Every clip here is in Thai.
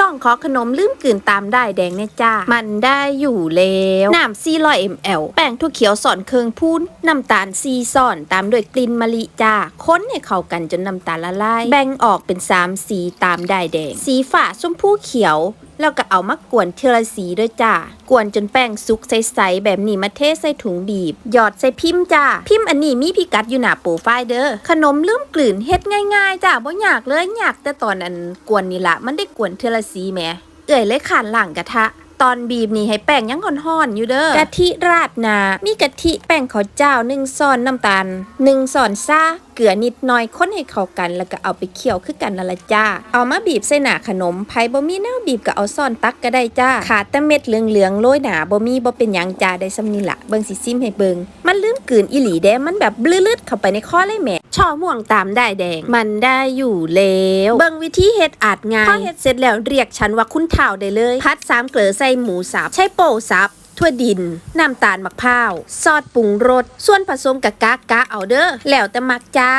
น้องขอขนมลืมกลืนตามได้แดงเนี่ยจ้า มันได้อยู่แล้วน้ำ400 ml แป้งถั่วเขียวสอนเคืองพูนน้ำตาลซีซ่อนตามด้วยกลิ่นมะลิจ้า ค้นให้เข้ากันจนน้ำตาลละลาย แบ่งออกเป็น 3 สีตามได้แดง สีฝาชมพูเขียว แล้วก็เอามากวนเทละสีด้วยจ้ากวนจนแป้งสุกใสๆแบบนี้มาเทใส่ถุงบีบ หยอดใส่พิมพ์จ้าพิมพ์อันนี้มีพิกัดอยู่หน้าโปรไฟล์เด้อขนมลืมกลืนเฮ็ดง่ายๆจ้าบ่ยากเลยยากแต่ตอนอันกวนนี่ละมันได้กวนเทละสีแหมเอื่อยเลยขานหลังกระทะ ตอนบีบนี่ให้แป้งยังห่อนๆอยู่เด้อกะทิราดหนามีกะทิแป้งข้าวเจ้าหนึ่งช้อนน้ำตาลหนึ่งช้อนซ่าเกลือนิดหน่อยค้นให้เข้ากัน แล้วก็เอาไปเคี่ยวคือกันนั่นละจ้า เอามาบีบใส่หนาขนมไผบ่มีแนวบีบก็เอาซ่อนตักก็ได้จ้าขาดแต่เม็ดเหลืองๆโรยหนาบ่มีบ่เป็นหยังจ้าได้ซำนี้ละเบิ่งสิซิมให้เบิ่งมันลืมกลืนอีหลีเด้มันแบบบลืดๆเข้าไปในคอเลยแหม ช่อม่วงตามได้แดง มันได้อยู่แล้ว เบิ่งวิธีเฮ็ดอาจง่ายพอเฮ็ดเสร็จแล้วเรียกฉันว่าคุณเฒ่าได้เลย พัดสามเกลือใส่หมูสับใช้โป้สับทั่วดิน น้ำตาลมะพร้าว ซอสปรุงรส ส่วนผสมกับกะกะเอาเด้อ แล้วแต่มักจ้า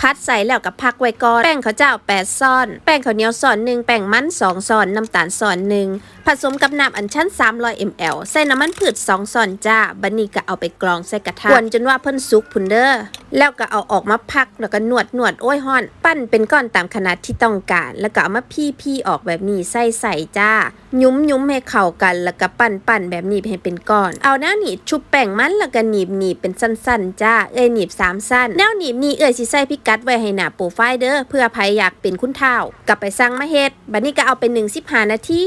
พัดใส่แล้วกับพักไว้ก่อน แป้งข้าวเจ้า8ซ่อน แป้งข้าวเหนียวซ่อนหนึ่งแป้งมัน2ซ่อน น้ำตาลซ่อนหนึ่งผสมกับน้ำอัญชัน300 ml ใส่น้ำมันพืช2ซ่อนจ้า บันนี้ก็เอาไปกรองใส่กระทะกวนจนว่าเพิ่นสุกพุนเด้อ แล้วก็เอาออกมาพักแล้วก็นวดนวดโอ้ยฮ้อน ปั้นเป็นก้อนตามขนาดที่ต้องการ แล้วก็เอามาพี่พี่ออกแบบนี้ใส่ใส่จ้า ยุ้มยุ้มให้เข้ากัน แล้วก็ปั้นปั้นแบบนี้ให้เป็นก้อน เอาแนวหนีบชุบแป้งมันแล้วก็หนีบหนีบเป็นสั้นๆ จ้า เอ้ยหนีบสามสั้น แนวหนีบนี่เอ้ยสิใส่พิกัดไว้ให้หน้าโปรไฟล์เด้อเพื่อใครอยากเป็นคุณเท่ากลับไปสั่งมาเฮ็ดบัดนี้ก็เอาเป็น1 15นาที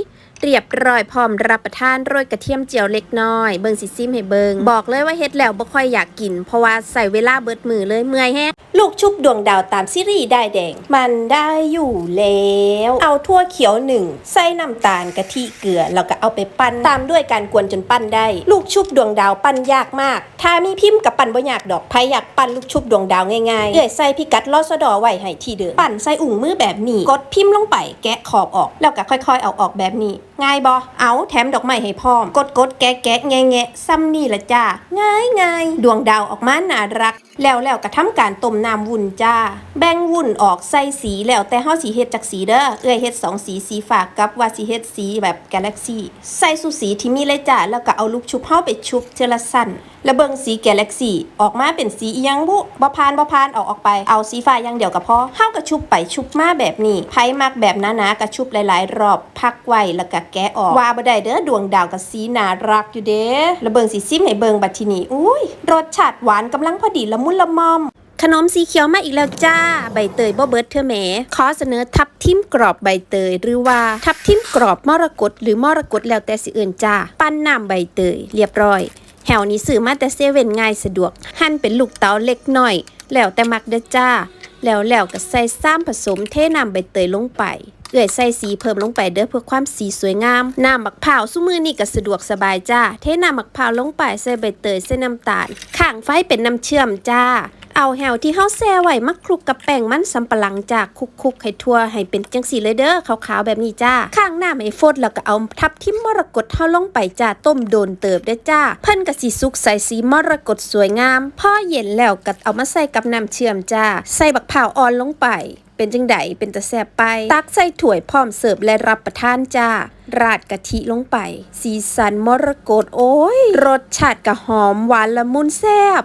เรียบร้อยพร้อมรับประทานโรยกระเทียมเจียวเล็กน้อย เบิงสิซิมให้เบิงบอกเลยว่าเฮ็ดแล้วบ่ค่อยอยากกิน เพราะว่าใส่เวลาเบิดมือเลยเมื่อยแฮะลูกชุบดวงดาวตามซีรีส์ได้แดง มันได้อยู่แล้ว เอาทั่วเขียวหนึ่งใส่น้ำตาลกะทิเกลือแล้วก็เอาไปปั้นตามด้วยการกวนจนปั้นได้ ลูกชุบดวงดาวปั้นยากมาก ถ้ามีพิมพ์กับปั้นบ่ยากดอกใครอยากปั้นลูกชุบดวงดาวง่ายๆเอื้อยใส่พิกัดลอสดอไว้ให้ที่เดิมปั้นใส่อุ่งมือแบบนี้กดพิมพ์ลงไปแกะขอบออก แล้วก็ค่อย ๆ เอาออกแบบนี้ง่ายบอเอาแถมดอกไม้ให้พร้อม กดกดแกะแกะแงะแงะซ้ำนี่ละจ้าง่ายง่ายดวงดาวออกมาน่ารัก แล้วแล้วก็ทำการต้มน้ำวุ้นจ้า แบ่งวุ้นออกใส่สีแล้วแต่เฮาสีเฮ็ดจากสีเด้อ เอื้อยเฮ็ดสองสีสีฝากกับว่าสีเฮ็ดสีแบบกาแล็กซี่ ใส่สูสีที่มีเลยจ้า แล้วก็เอาลูกชุบเฮาไปชุบเทอละสั้นแล้วเบิ่งสีกาแล็กซี่ออกมาเป็นสีอียังบุบ่พานบ่พานเอาออกไป เอาสีฟ้าอย่างเดียวก็พอเฮาก็ชุบไปชุบมาแบบนี้ไผมักแบบหนาๆก็ชุบหลายๆ รอบพักไว้แล้วก็แกะออก ว่าบ่ได้เด้อดวงดาวกับสีน่ารักอยู่เด้แล้วเบิ่งสีซิมให้เบิ่งบัดทีนี้อุ้ยรสชาติหวานกำลังพอดีละมุนละมอม ขนมสีเขียวมาอีกแล้วจ้า ใบเตยบ่เบิดเธอแหมขอเสนอทับทิมกรอบใบเตย หรือว่าทับทิมกรอบมรกตหรือมรกตแล้วแต่สิเอื่นจ้า ปั้นน้ำใบเตย เรียบร้อยแหวนี้ซื้อมาแต่เซเว่นง่ายสะดวก หั่นเป็นลูกเต๋าเล็กน้อย แล้วแต่มักเด้อจ้า แล้วแล้วก็ใส่ซ้ำผสมเทน้ำใบเตยลงไป เอื่อยใส่สีเพิ่มลงไปเด้อเพื่อความสีสวยงาม น้ำหมักพร้าวซุมือนี่ก็สะดวกสบายจ้า เทน้ำหมักพร้าลงไปใส่ใบเตยใส่น้ำตาลข้างไฟเป็นน้ำเชื่อมจ้าเอาแหวที่เฮาแซ่ไว้มาคลุกกับแป้งมันสำปะหลังจากคุกๆให้ทั่วให้เป็นจังสีเลยเด้อขาวๆแบบนี้จ้า ข้างหน้าไม่ฟดแล้วก็เอาทับทิมมรกตเฮาลงไปจ้าต้มโดนเติบเด้อจ้า เพิ่นก็สิสุกใส่สีมรกตสวยงามพอเย็นแล้วก็เอามาใส่กับน้ำเชื่อมจ้า ใส่บักพร้าอ่อนลงไป เป็นจังไดเป็นตะแซบไป ตักใส่ถ้วยพร้อมเสิร์ฟและรับประทานจ้า ราดกะทิลงไป สีสันมรกตโอ้ย รสชาติกะหอมหวานละมุนแซ่บ